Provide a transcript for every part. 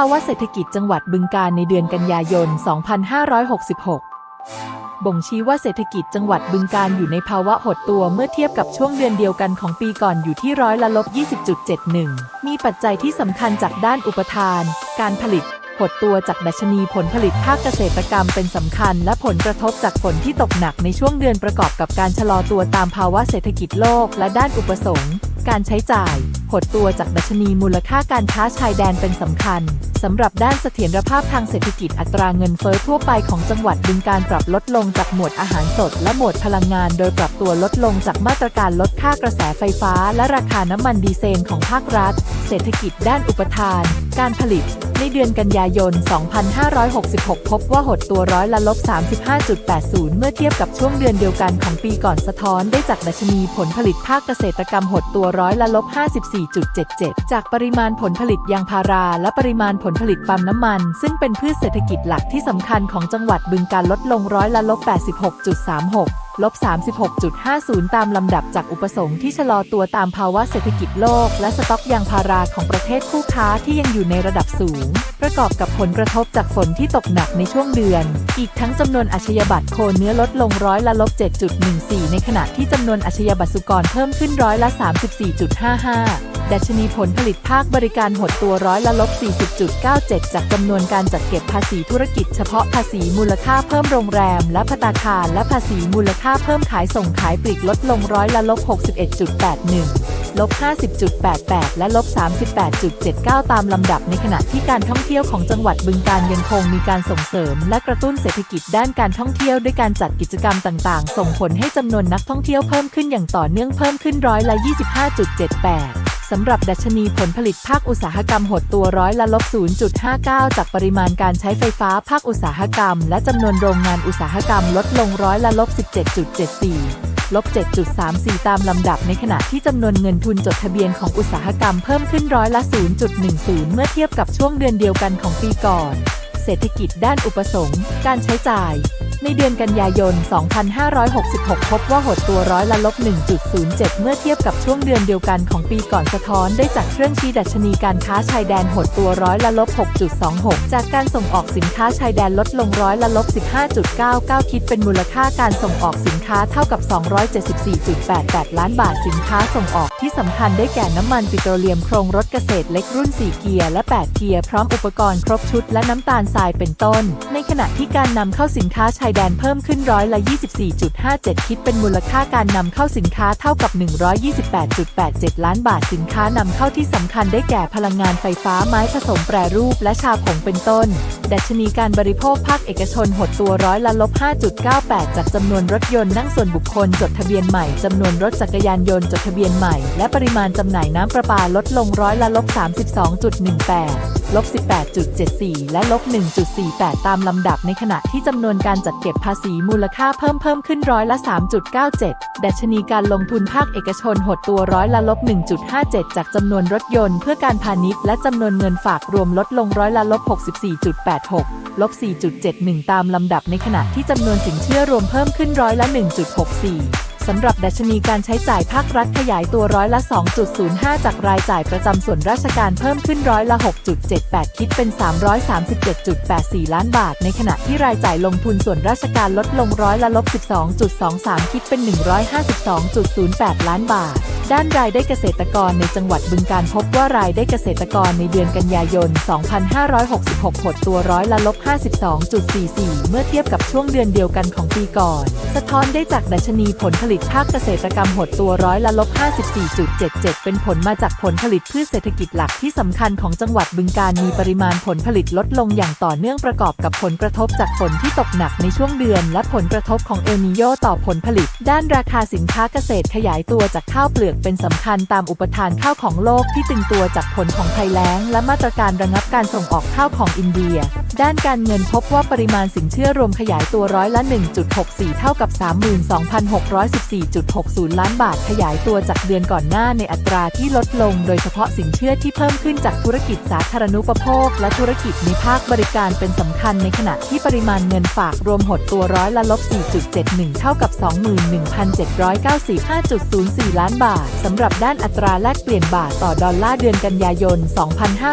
ภาวะเศรษฐกิจจังหวัดบึงกาฬในเดือนกันยายน 2566 บ่งชี้ว่าเศรษฐกิจจังหวัดบึงกาฬอยู่ในภาวะหดตัวเมื่อเทียบกับช่วงเดือนเดียวกันของปีก่อนอยู่ที่ร้อยละลบ 20.71 มีปัจจัยที่สำคัญจากด้านอุปทาน การผลิต หดตัวจากดัชนีผลผลิตภาคเกษตรกรรมเป็นสำคัญ และผลกระทบจากฝนที่ตกหนักในช่วงเดือนประกอบกับการชะลอตัวตามภาวะเศรษฐกิจโลกและด้านอุปสงค์ การใช้จ่าย หดตัวจากดัชนีมูลค่าการค้าชายแดนเป็นสำคัญสำหรับด้านเสถียรภาพทางเศรษฐกิจอัตราเงินเฟ้อทั่วไปของจังหวัดบึงการปรับลดลงจากหมวดอาหารสด และหมวดพลังงาน โดยปรับตัวลดลงจากมาตรการลดค่ากระแสไฟฟ้า และราคาน้ำมันดีเซลของภาครัฐ เศรษฐกิจด้านอุปทาน การผลิต ในเดือนกันยายน 2566 พบว่าหดตัวร้อยละลบ 35.80 เมื่อเทียบกับช่วงเดือนเดียวกันของปีก่อนสะท้อนได้จากดัชนีผลผลิตภาคเกษตรกรรมหดตัวร้อยละลบ 54.77 จากปริมาณผลผลิตยางพารา และปริมาณผลผลิตปั๊มน้ำมัน ซึ่งเป็นพืชเศรษฐกิจหลักที่สำคัญของจังหวัดบึงการลดลงร้อยละลบ 86.36 ลบ 36.50 ตามลำดับจากอุปสงค์ที่ชะลอตัวตามภาวะเศรษฐกิจโลก และสต็อกยางพาราของประเทศคู่ค้าที่ยังอยู่ในระดับสูง ประกอบกับผลกระทบจากฝนที่ตกหนักในช่วงเดือน อีกทั้งจำนวนอาชญาบัตรโคเนื้อลดลงร้อยละลบ 7.14 ในขณะที่จำนวนอาชญาบัตรสุกรเพิ่มขึ้นร้อยละ 34.55 ดัชนีผลผลิตภาคบริการหดตัวร้อยละลบ 40.97 จากจำนวนการจัดเก็บภาษีธุรกิจเฉพาะภาษีมูลค่าเพิ่มโรงแรม และพัตตาคาร และภาษีมูลค่าเพิ่มขายส่งขายปลีกลดลงร้อยละลบ 61.81 ลบ 50.88 และลบ 38.79 ตามลำดับในขณะที่การท่องเที่ยวของจังหวัดบึงการยังคงมีการส่งเสริม และกระตุ้นเศรษฐกิจด้านการท่องเที่ยวด้วยการจัดกิจกรรมต่าง ๆ ส่งผลให้จำนวนนักท่องเที่ยวเพิ่มขึ้นอย่างต่อเนื่องเพิ่มขึ้นร้อยละ 25.78 สำหรับดัชนีผลผลิตภาคอุตสาหกรรมหดตัวร้อยละลบ 0.59 จากปริมาณการใช้ไฟฟ้าภาคอุตสาหกรรม และจำนวนโรงงานอุตสาหกรรมลดลงร้อยละลบ 17.74 ลบ 7.34 ตามลำดับในขณะที่จำนวนเงินทุนจดทะเบียนของอุตสาหกรรมเพิ่มขึ้นร้อยละ 0.10 เมื่อเทียบกับช่วงเดือนเดียวกันของปีก่อน เศรษฐกิจด้านอุปสงค์ การใช้จ่าย ในเดือนกันยายน 2566 พบว่าหดตัวร้อยละลบ 1.07 เมื่อเทียบกับช่วงเดือนเดียวกันของปีก่อนสะท้อนได้จากเครื่องชี้ดัชนีการค้าชายแดนหดตัวร้อยละลบ 6.26 จากการส่งออกสินค้าชายแดนลดลงร้อยละลบ 15.99 คิดเป็นมูลค่าการส่งออกสิน ค้าเท่ากับ 274.88 ล้านบาทสินค้าส่งออกที่สำคัญได้แก่น้ำมันปิโตรเลียมโครงรถเกษตรเล็กรุ่น 4 เกียร์และ 8 เกียร์พร้อมอุปกรณ์ครบชุดและน้ำตาลทรายเป็นต้น ในขณะที่การนำเข้าสินค้าชายแดนเพิ่มขึ้นร้อยละ 24.57 คิดเป็นมูลค่าการนำเข้าสินค้าเท่ากับ 128.87 ล้านบาทสินค้านำเข้าที่สำคัญได้แก่พลังงานไฟฟ้าไม้ผสมแปรรูปและชาผงเป็นต้น ดัชนีการบริโภคภาคเอกชนหดตัวร้อยละลบ5.98 จากจำนวนรถยนต์นั่งส่วนบุคคลจดทะเบียนใหม่จำนวนรถจักรยานยนต์จดทะเบียนใหม่ และปริมาณจำหน่ายน้ำประปาลดลงร้อยละลบ32.18 ลบ18.74 และลบ 1.48 ตามลำดับในขณะที่จำนวนการจัดเก็บภาษีมูลค่าเพิ่มเพิ่มขึ้นร้อยละ 3.97 ดัชนีการลงทุนภาคเอกชนหดตัวร้อยละลบ 1.57 จากจำนวนรถยนต์เพื่อการพาณิชย์และจำนวนเงินฝากรวมลดลงร้อยละลบ 64.86 ลบ 4.71 ตามลำดับในขณะที่จำนวนสินเชื่อรวมเพิ่มขึ้นร้อยละ 1.64 สำหรับดัชนีการใช้จ่ายภาครัฐขยายตัวร้อยละ 2.05 จากรายจ่ายประจำส่วนราชการเพิ่มขึ้นร้อยละ 6.78 คิดเป็น 337.84 ล้านบาท ในขณะที่รายจ่ายลงทุนส่วนราชการลดลงร้อยละลบ 12.23 คิดเป็น 152.08 ล้านบาท ด้านรายได้เกษตรกรในจังหวัดบึงการพบว่ารายได้เกษตรกรในเดือนกันยายน 2566 หดตัวร้อยละลบ 52.44 เมื่อเทียบกับช่วงเดือนเดียวกันของปีก่อน สะท้อนได้จากดัชนีผลผลิตภาคเกษตรกรรมหดตัวร้อยละลบ 54.77 เป็นผลมาจากผลผลิตพืชเศรษฐกิจหลักที่สำคัญของจังหวัดบึงการมีปริมาณผลผลิตลดลงอย่างต่อเนื่องประกอบกับผลกระทบจากฝนที่ตกหนักในช่วงเดือน และผลกระทบของเอลนิโยต่อผลผลิต ด้านราคาสินค้าเกษตรขยายตัวจากข้าวเปลือกเป็นสำคัญตามอุปทานข้าวของโลกที่ตึงตัวจากผลของภัยแล้ง และมาตรการระงับการส่งออกข้าวของอินเดีย ด้านการเงินพบว่าปริมาณสินเชื่อรวมขยายตัวร้อยละ 1.64 เท่ากับ 32,614.60 ล้านบาทขยายตัวจากเดือนก่อนหน้าในอัตราที่ลดลง โดยเฉพาะสินเชื่อที่เพิ่มขึ้นจากธุรกิจสาธารณูปโภค และธุรกิจในภาคบริการเป็นสำคัญในขณะที่ปริมาณเงินฝากรวมหดตัวร้อยละลบ 4.71 เท่ากับ 21,795.04 ล้านบาทสำหรับด้านอัตราแลกเปลี่ยนบาทต่อดอลลาร์เดือนกันยายน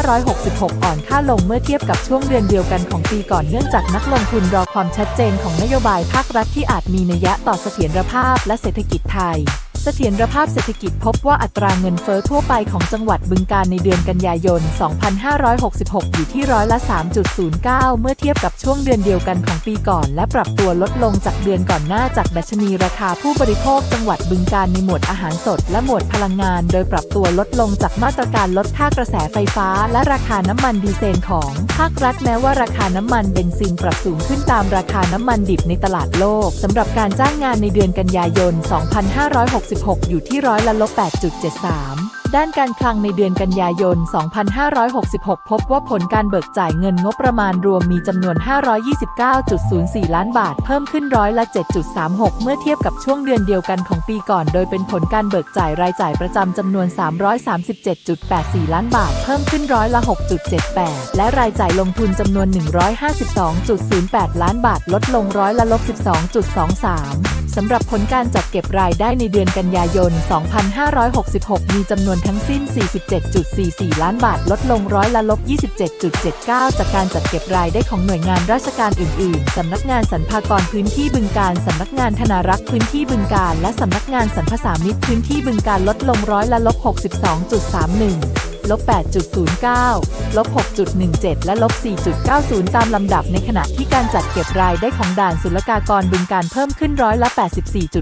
2566 อ่อนค่าลงเมื่อเทียบกับช่วงเดือนเดียวกันของปีก่อนเนื่องจากนักลงทุนรอความชัดเจนของนโยบายภาครัฐที่อาจมีนัยยะต่อเสถียรภาพและเศรษฐกิจไทย เสถียรภาพเศรษฐกิจพบว่าอัตราเงินเฟ้อทั่วไปของจังหวัดบึงการในเดือนกันยายน 2566 อยู่ที่ร้อยละ 3.09 เมื่อเทียบกับช่วงเดือนเดียวกันของปีก่อน และปรับตัวลดลงจากเดือนก่อนหน้าจากดัชนีราคาผู้บริโภคจังหวัดบึงการในหมวดอาหารสด และหมวดพลังงาน โดยปรับตัวลดลงจากมาตรการลดค่ากระแสไฟฟ้า และราคาน้ำมันดีเซลของภาครัฐแม้ว่าราคาน้ำมันเบนซินปรับสูงขึ้นตามราคาน้ำมันดิบในตลาดโลกสำหรับการจ้างงานในเดือนกันยายน 2566อยู่ที่ร้อยละลบ 8.73 ด้านการคลังในเดือนกันยายน 2566 พบว่าผลการเบิกจ่ายเงินงบประมาณรวมมีจำนวน 529.04 ล้านบาท เพิ่มขึ้นร้อยละ 7.36 เมื่อเทียบกับช่วงเดือนเดียวกันของปีก่อน โดยเป็นผลการเบิกจ่ายรายจ่ายประจำจำนวน 337.84 ล้านบาท เพิ่มขึ้นร้อยละ 6.78 และรายจ่ายลงทุนจำนวน 152.08 ล้านบาท ลดลงร้อยละลบ 12.23 สำหรับผลการจัดเก็บรายได้ในเดือนกันยายน 2566 มีจำนวนทั้งสิ้น 47.44 ล้านบาท ลดลงร้อยละลบ 27.79 จากการจัดเก็บรายได้ของหน่วยงานราชการอื่น ๆ สำนักงานสรรพากรพื้นที่บึงการ สำนักงานธนารักษ์พื้นที่บึงการ และสำนักงานสรรพสามิตพื้นที่บึงการลดลงร้อยละลบ 62.31 ลบ8.09 ลบ 6.17 และลบ 4.90 ตามลำดับในขณะที่การจัดเก็บรายได้ของด่านศุลกากรบึงการเพิ่มขึ้นร้อยละ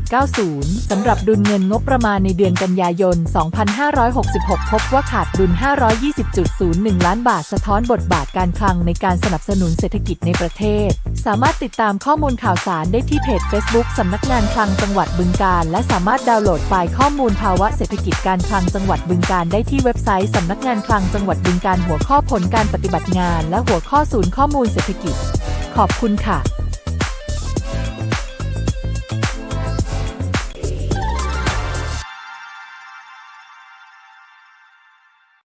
84.90 สำหรับดุลเงินงบประมาณในเดือนกันยายน 2566 พบว่าขาดดุล 520.01 ล้านบาทสะท้อนบทบาทการคลังในการสนับสนุนเศรษฐกิจในประเทศ สามารถติดตามข้อมูลข่าวสารได้ที่เพจ Facebook สำนักงานคลังจังหวัดบึงการ และสามารถดาวน์โหลดไฟล์ข้อมูลภาวะเศรษฐกิจการคลังจังหวัดบึงการได้ที่เว็บไซต์สำำนักงานคลังจังหวัดบึงการหัวข้อผลการปฏิบัติงาน และหัวข้อศูนย์ข้อมูลเศรษฐกิจ ขอบคุณค่ะ